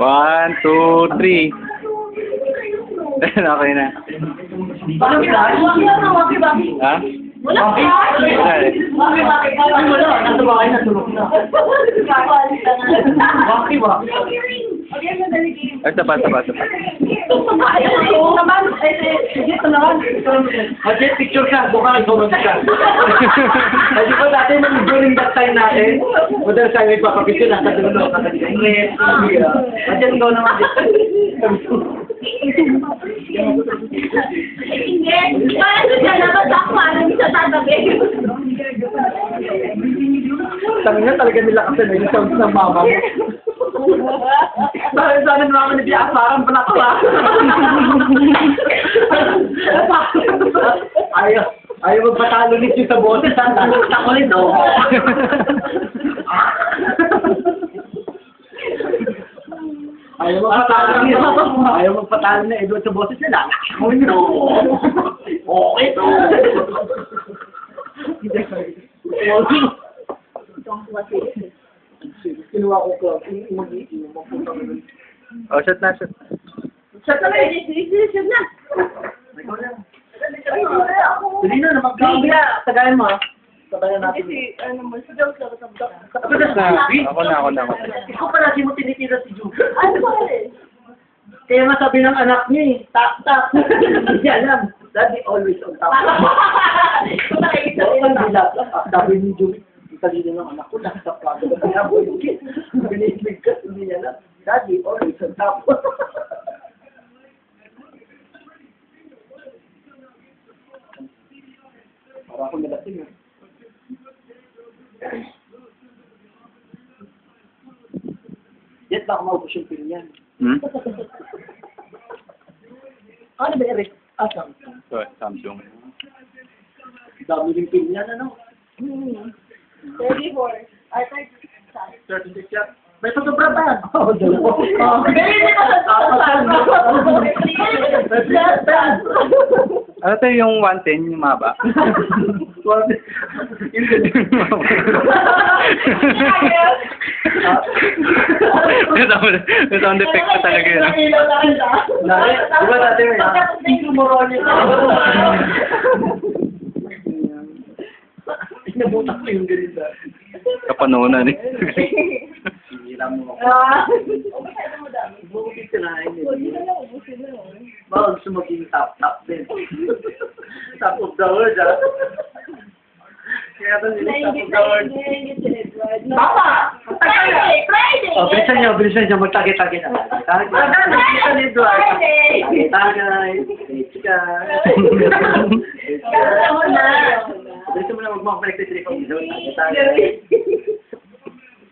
One, two, three. okay na. Bakit ba? Bakit ba? Ha? Wala ka. Wala. Bakit ba? Ay, wala. Nasa bahay na, tulog na. Bakit ba? Ay, sige, ito naman. Kasi picture ka, buka kayo sumunod ka. Kasi ba dati nung during that time natin, madalas tayo nagpapapicture, nasa dulo, nasa English, Kasi ikaw naman. Hindi. Paano siya dapat ako alam sa tatabi? Nga talaga nila kasi may sounds ng mama mo. Sabi sa akin mama ni Biya, parang pala ko ah. Ayaw, ayaw magpatalo ni Chief sa boses, ako rin, no? Ayaw magpatalo ni Ayaw magpatalo na Edward sa boses nila. Ako no? Okay, to. Kinuha ko club. Mag-iinom ako. Oh, shot na, shot. Siya talaga, siya na. Ikaw lang. Hindi na, naman ka. Hindi na, tagayan mo. ah. Tagayan natin. Kasi, ano mo, siya daw sa. Ako na. Ako na, ako na, na. Ikaw pa lagi mo tinitira si Ju. Ano ba eh? Kaya nga sabi ng anak niya eh, tap tap. Hindi alam. Daddy always on top. Sabi ni Ju, sabi ng anak ko, nasa plato. Kaya mo yung kid. Binilig ka, hindi niya alam. Daddy always on top. Para ako nalasing eh. Yan, baka maubos yung pin yan. Hmm? Ano ba, Eric? Ah, Samsung. Samsung. Dami rin pin yan, ano? Ready Oo. Ano to yung 110, yung maba? May sound- effect pa talaga yun. ah. Dati, di ba dati may ah. Inabutak ko yung ganyan sa... Kapanunan eh. Hira mo ako. Ah. O, masyado mo dami. Bukit ka na. O, yun na lang, ubusin na lang. Baka gusto maging top top din. top of the world, ah. Kaya ito nila top of the world. na naingit si Edward. Papa! Friday! Friday! Oh, bilisan niyo, bilisan niyo, magtagi-tagi na. Tagi. Bilisan ni Edward. Friday! Tagay. Chika. Kaya mo na. Bilisan mo na mag-mga trip ang video. Hindi Tagay.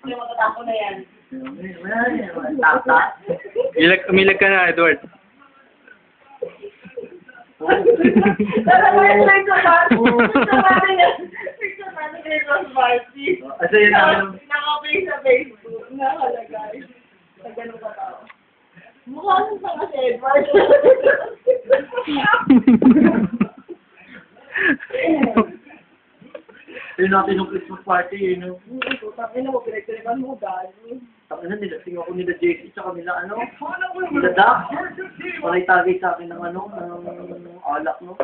makatako na yan. Tata. Umilag, ka na, Edward. Ko. Kasi yun ang... Nakapay sa Facebook. Nakalagay. Sa ganun ka tao. Mukha nang sa kasi Edward. Yun natin yung Christmas party, na mo, mo, dali. Tapos na nila, tingnan ko nila JC, tsaka nila ano, nila Doc. Panay tagay sa akin ng ano, ng alak, no?